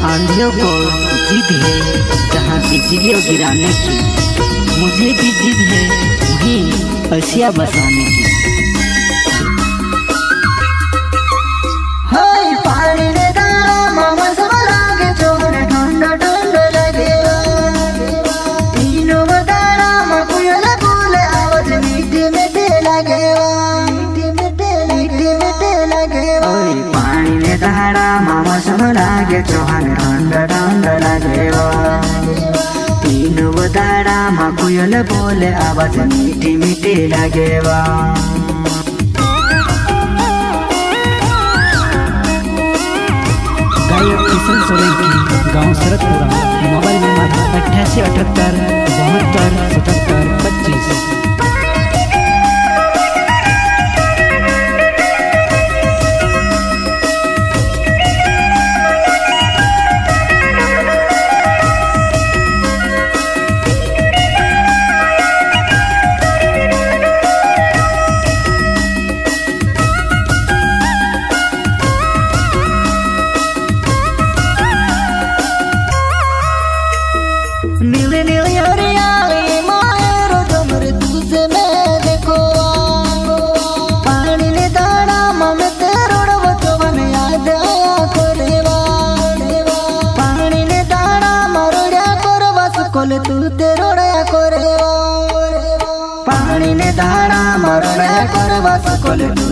आंधियों को जिद है, जहाँ बिजलियों गिराने की मुझे भी जिद है, वहीं अशिया बसाने की। गाडा मामा लागे चौहान ढंड ढंड लागे तीन वदाडा मा कुयल बोले आवाज मिठी मिठी लागे वा गायक मोबाईल नंबर अठ्ठ्याऐंशी अठ्याहत्तर पानी ने दाड़ा मरोड़ा कर बस कोल तू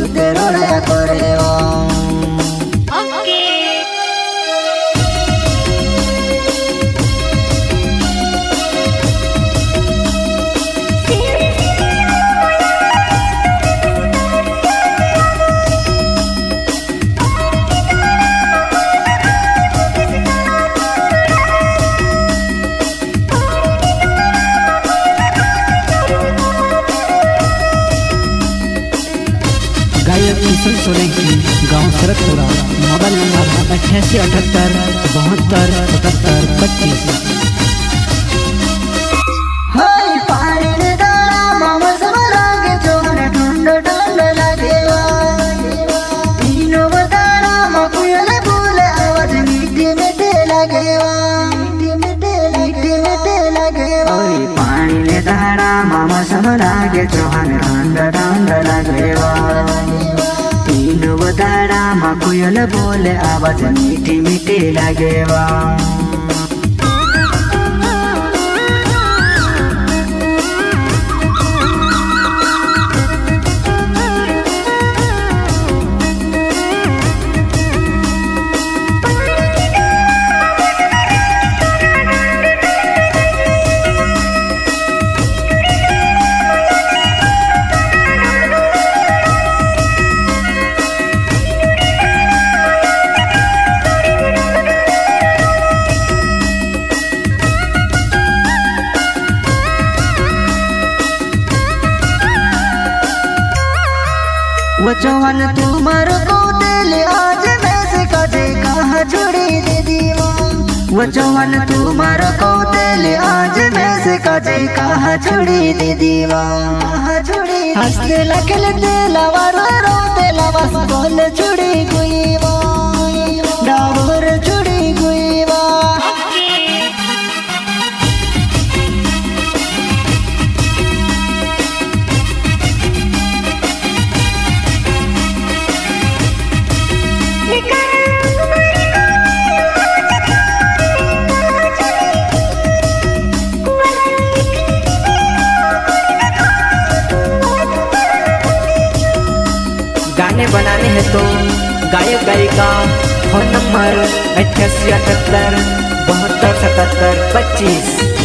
अट्ठासी अठहत्तर बहत्तर सतहत्तर पच्चीस। हाय ने दाड़ा मामा लागे चौहान ठंड ठंड लगे दाडामा कोयल बोले आवाज मिठी मिठी लागेवा वो चौहान, तुम्हार को दिल आज मैं से कजे कहा छोड़ी दे दीवा वो चौहान, तुम्हार को दिल आज मैं से कटे कहा छोड़ी दे दीवा बोल, छुड़ी गुईवा बनाने हैं तो गायक गायिका फ़ोन नंबर अठासी अठहत्तर बहत्तर सतहत्तर पच्चीस।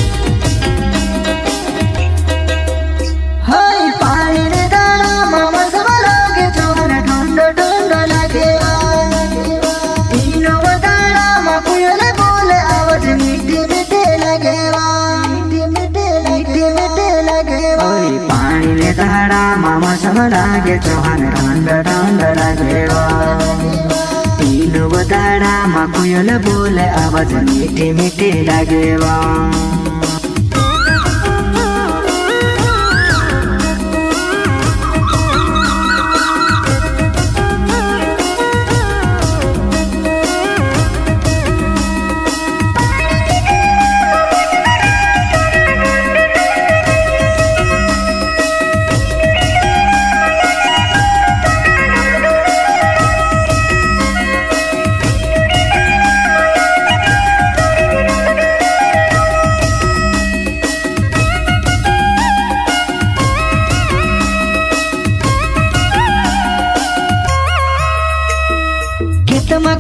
लागे चौहान रान्द रान्द कोयल बोले आवाज मिठे मिठे लागेवा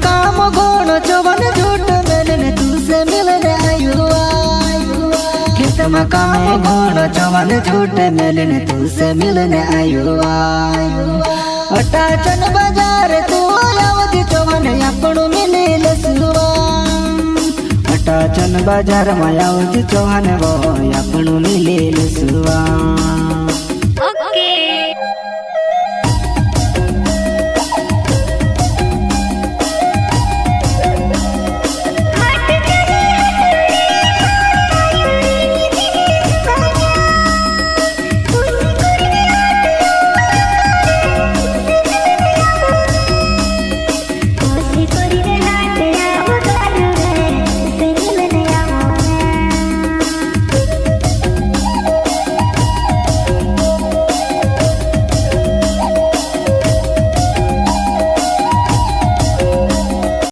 काम गुण चौवन झूठ तुझसे मिलने काम झूठ तुझसे मिलने बाज़ार तू अपनो मिले लसुआ अटाचन बाज़ार मायावती चौवन वो अपन मिले लसुआ